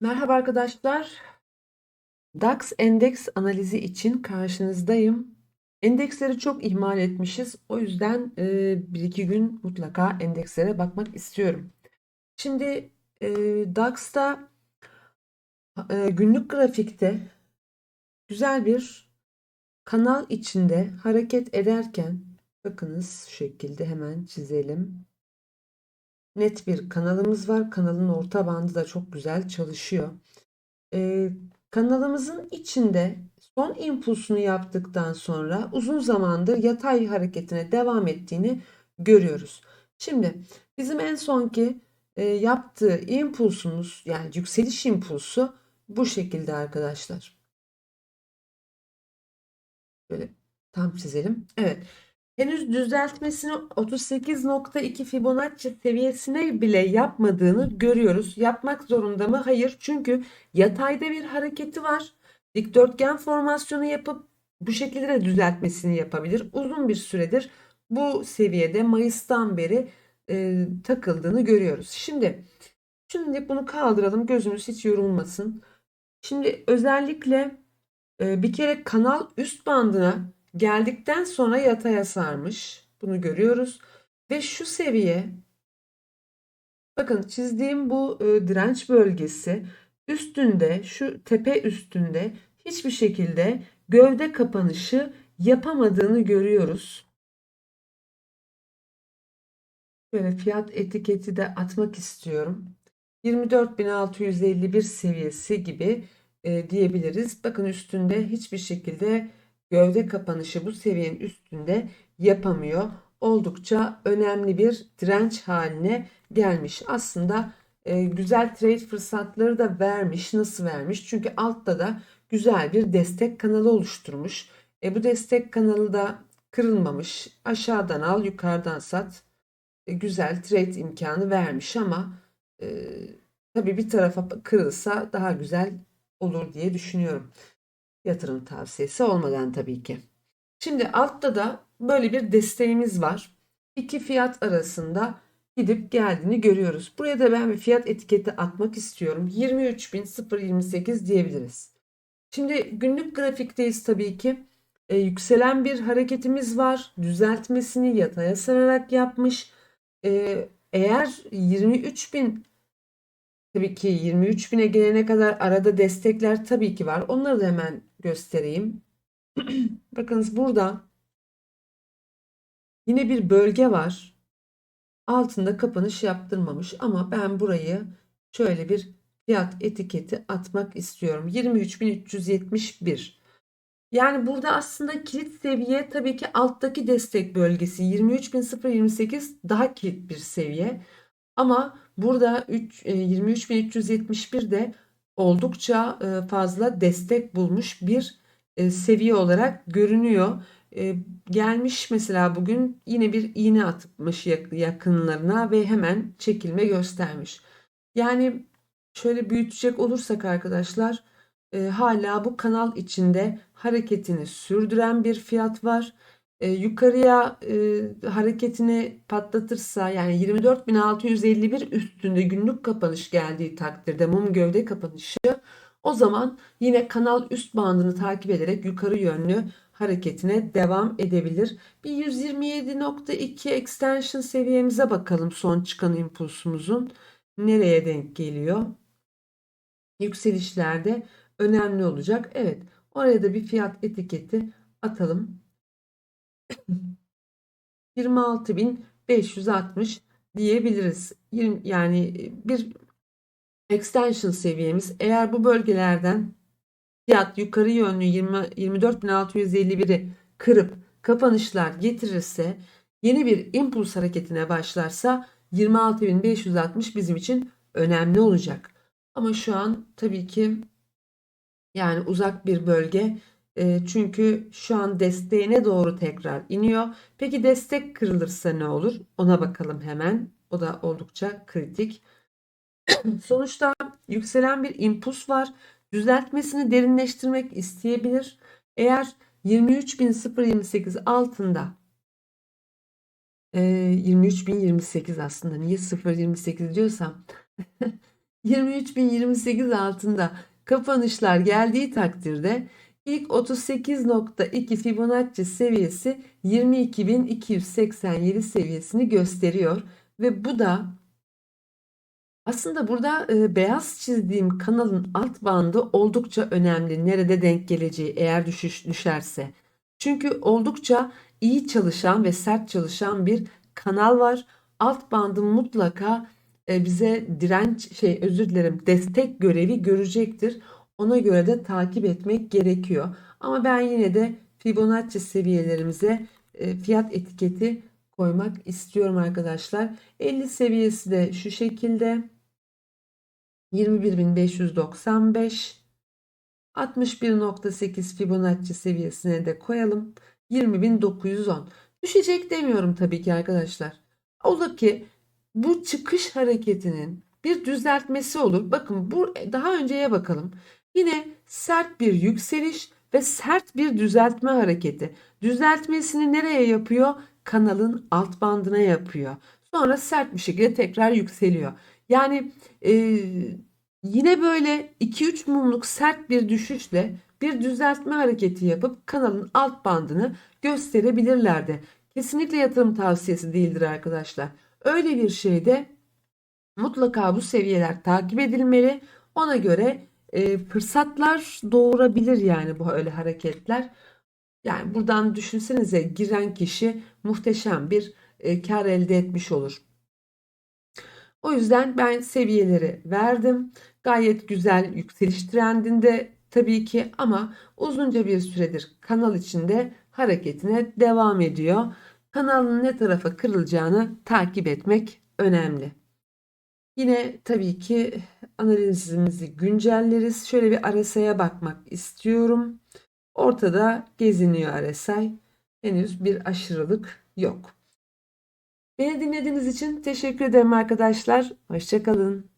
Merhaba arkadaşlar. DAX endeks analizi için karşınızdayım. Endeksleri çok ihmal etmişiz. O yüzden e, bir iki gün mutlaka endekslere bakmak istiyorum. Şimdi e, DAX'ta e, günlük grafikte güzel bir kanal içinde hareket ederken bakınız şu şekilde hemen çizelim. Net bir kanalımız var. Kanalın orta bandı da çok güzel çalışıyor. Ee, kanalımızın içinde son impulsunu yaptıktan sonra uzun zamandır yatay hareketine devam ettiğini görüyoruz. Şimdi bizim en sonki e, yaptığı impulsumuz yani yükseliş impulsu bu şekilde arkadaşlar. Böyle tam çizelim. Evet. Henüz düzeltmesini 38.2 Fibonacci seviyesine bile yapmadığını görüyoruz. Yapmak zorunda mı? Hayır. Çünkü yatayda bir hareketi var. Dikdörtgen formasyonu yapıp bu şekilde de düzeltmesini yapabilir. Uzun bir süredir bu seviyede Mayıs'tan beri e, takıldığını görüyoruz. Şimdi şimdi bunu kaldıralım. Gözünüz hiç yorulmasın. Şimdi özellikle e, bir kere kanal üst bandına geldikten sonra yataya sarmış. Bunu görüyoruz. Ve şu seviye bakın çizdiğim bu e, direnç bölgesi üstünde şu tepe üstünde hiçbir şekilde gövde kapanışı yapamadığını görüyoruz. Böyle fiyat etiketi de atmak istiyorum. 24.651 seviyesi gibi e, diyebiliriz. Bakın üstünde hiçbir şekilde gövde kapanışı bu seviyenin üstünde yapamıyor. Oldukça önemli bir direnç haline gelmiş. Aslında e, güzel trade fırsatları da vermiş. Nasıl vermiş? Çünkü altta da güzel bir destek kanalı oluşturmuş. E, bu destek kanalı da kırılmamış. Aşağıdan al, yukarıdan sat. E, güzel trade imkanı vermiş ama e, tabii bir tarafa kırılsa daha güzel olur diye düşünüyorum. Yatırım tavsiyesi olmadan tabii ki. Şimdi altta da böyle bir desteğimiz var. İki fiyat arasında gidip geldiğini görüyoruz. Buraya da ben bir fiyat etiketi atmak istiyorum. 23.028 diyebiliriz. Şimdi günlük grafikteyiz tabii ki. E, yükselen bir hareketimiz var. Düzeltmesini yataya sararak yapmış. E, eğer 23.000 Tabii ki 23 bine gelene kadar arada destekler tabii ki var. Onları da hemen göstereyim. Bakınız burada yine bir bölge var. Altında kapanış yaptırmamış ama ben burayı şöyle bir fiyat etiketi atmak istiyorum. 23.371. Yani burada aslında kilit seviye tabii ki alttaki destek bölgesi 23.028 daha kilit bir seviye. Ama burada 23.371 e, de oldukça e, fazla destek bulmuş bir e, seviye olarak görünüyor. Gelmiş mesela bugün yine bir iğne atmış yakınlarına ve hemen çekilme göstermiş. Yani şöyle büyütecek olursak arkadaşlar hala bu kanal içinde hareketini sürdüren bir fiyat var e, yukarıya e, hareketini patlatırsa yani 24.651 üstünde günlük kapanış geldiği takdirde mum gövde kapanışı o zaman yine kanal üst bandını takip ederek yukarı yönlü hareketine devam edebilir. Bir 127.2 extension seviyemize bakalım son çıkan impulsumuzun nereye denk geliyor. Yükselişlerde önemli olacak. Evet oraya da bir fiyat etiketi atalım. 26.560 diyebiliriz. Yani bir extension seviyemiz eğer bu bölgelerden fiyat yukarı yönlü 20, 24.651'i kırıp kapanışlar getirirse yeni bir impuls hareketine başlarsa 26.560 bizim için önemli olacak. Ama şu an tabii ki yani uzak bir bölge çünkü şu an desteğine doğru tekrar iniyor. Peki destek kırılırsa ne olur? Ona bakalım hemen. O da oldukça kritik. Sonuçta yükselen bir impuls var. Düzeltmesini derinleştirmek isteyebilir. Eğer 23.028 altında e, 23.028 aslında niye 0.28 diyorsam 23.028 altında kapanışlar geldiği takdirde ilk 38.2 Fibonacci seviyesi 22.287 seviyesini gösteriyor ve bu da aslında burada e, beyaz çizdiğim kanalın alt bandı oldukça önemli. Nerede denk geleceği eğer düşüş düşerse. Çünkü oldukça iyi çalışan ve sert çalışan bir kanal var. Alt bandı mutlaka e, bize direnç şey özür dilerim destek görevi görecektir. Ona göre de takip etmek gerekiyor. Ama ben yine de Fibonacci seviyelerimize e, fiyat etiketi koymak istiyorum arkadaşlar. 50 seviyesi de şu şekilde. 21.595 61.8 Fibonacci seviyesine de koyalım. 20.910. Düşecek demiyorum tabii ki arkadaşlar. Olur ki bu çıkış hareketinin bir düzeltmesi olur. Bakın bu daha önceye bakalım. Yine sert bir yükseliş ve sert bir düzeltme hareketi. Düzeltmesini nereye yapıyor? Kanalın alt bandına yapıyor. Sonra sert bir şekilde tekrar yükseliyor. Yani e, yine böyle 2-3 mumluk sert bir düşüşle bir düzeltme hareketi yapıp kanalın alt bandını gösterebilirlerdi. Kesinlikle yatırım tavsiyesi değildir arkadaşlar. Öyle bir şeyde mutlaka bu seviyeler takip edilmeli. Ona göre e, fırsatlar doğurabilir yani bu öyle hareketler. Yani buradan düşünsenize giren kişi muhteşem bir e, kar elde etmiş olur. O yüzden ben seviyeleri verdim. Gayet güzel yükseliş trendinde tabii ki ama uzunca bir süredir kanal içinde hareketine devam ediyor. Kanalın ne tarafa kırılacağını takip etmek önemli. Yine tabii ki analizimizi güncelleriz. Şöyle bir RSI'ye bakmak istiyorum. Ortada geziniyor RSI. Henüz bir aşırılık yok. Beni dinlediğiniz için teşekkür ederim arkadaşlar. Hoşçakalın.